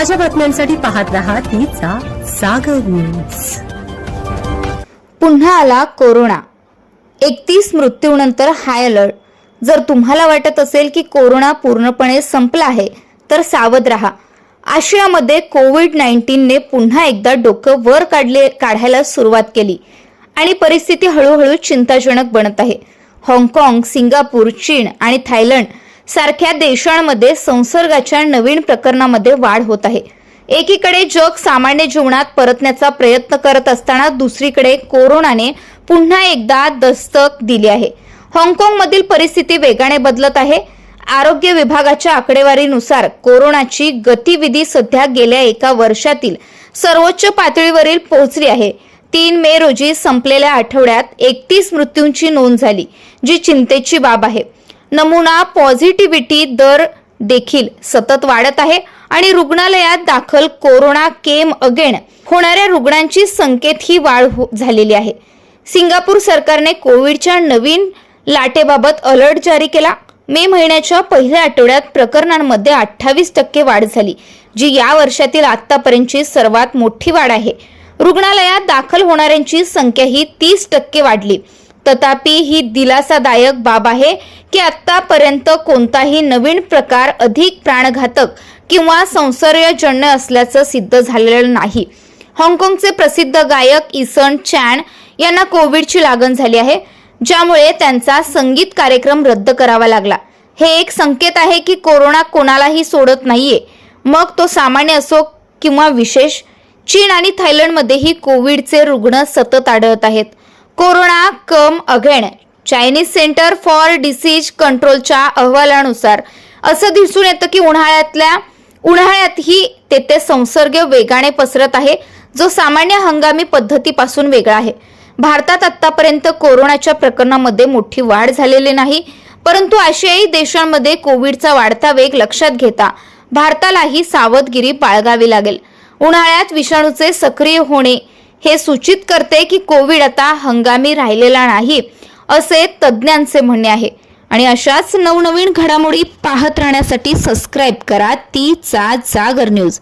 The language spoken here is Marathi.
ताज्या बातम्यांसाठी पाहत रहा तिचा सागर न्यूज पुन्हा आला कोरोना. एकतीस मृत्यूनंतर हाय अलर्ट जर तुम्हाला वाटत असेल की कोरोना पूर्णपणे संपला आहे तर सावध राहा. आशियामध्ये कोविड नाईन्टीनने पुन्हा एकदा डोकं वर काढले काढायला सुरुवात केली. आणि परिस्थिती हळूहळू चिंताजनक बनत आहे. हाँगकाँग सिंगापूर चीन आणि थायलंड सारख्या देशांमध्ये संसर्गाच्या नवीन प्रकरणामध्ये वाढ होत आहे. एकीकडे जग सामान्य जीवनात परतण्याचा प्रयत्न करत असताना दुसरीकडे कोरोनाने पुन्हा एकदा दस्तक दिली आहे. हाँगकाँगमधील परिस्थिती वेगाने बदलत आहे. आरोग्य विभागाच्या आकडेवारीनुसार कोरोनाची गतिविधी सध्या गेल्या एका वर्षातील सर्वोच्च पातळीवरील पोहोचली आहे. तीन मे रोजी संपलेल्या आठवड्यात एकतीस मृत्यूंची नोंद झाली जी चिंतेची बाब आहे. नमुना पॉझिटिव्हिटी दर देखील सतत वाढत आहे आणि रुग्णालयात दाखल कोरोना केम अगेन होणाऱ्या रुग्णांची संख्येत ही वाढ हो- झालेली आहे. सिंगापूर सरकारने कोविडच्या नवीन लाटेबाबत अलर्ट जारी केला. मे महिन्याच्या पहिल्या आठवड्यात प्रकरणांमध्ये अठ्ठावीस टक्के वाढ झाली जी या वर्षातील आतापर्यंतची सर्वात मोठी वाढ आहे. रुग्णालयात दाखल होणाऱ्यांची संख्या ही तीस टक्के वाढली. तथापि ही दिलासादायक बाब आहे की आतापर्यंत कोणताही नवीन प्रकार अधिक प्राणघातक किंवा संसर्गजन्य असल्याचं सिद्ध झालेलं नाही. हाँगकाँगचे प्रसिद्ध गायक इसन चॅन यांना कोविडची लागण झाली आहे ज्यामुळे त्यांचा संगीत कार्यक्रम रद्द करावा लागला. हे एक संकेत आहे की कोरोना कोणालाही सोडत नाहीये. मग तो सामान्य असो किंवा विशेष चीन आणि थायलंडमध्येही कोविडचे रुग्ण सतत आढळत आहेत. Corona come again. Chinese centre for disease कंट्रोलच्या अहवालानुसार असं दिसून येतं की उन्हाळ्यातल्या उन्हाळ्यातही तेथे संसर्ग वेगाने पसरत आहे जो सामान्य हंगामी पद्धतीपासून वेगळा आहे. भारतात आतापर्यंत कोरोनाच्या प्रकरणामध्ये मोठी वाढ झालेली नाही परंतु आशियाई देशांमध्ये कोविडचा वाढता वेग लक्षात घेता भारतालाही सावधगिरी बाळगावी लागेल. उन्हाळ्यात विषाणूचे सक्रिय होणे हे सूचित करते की कोविड आता हंगामी राहिलेला नाही असे तज्ज्ञांचे म्हणणे आहे. आणि अशाच नवनवीन घडामोडी पाहत राहण्यासाठी सबस्क्राईब करा. ती चा जागर न्यूज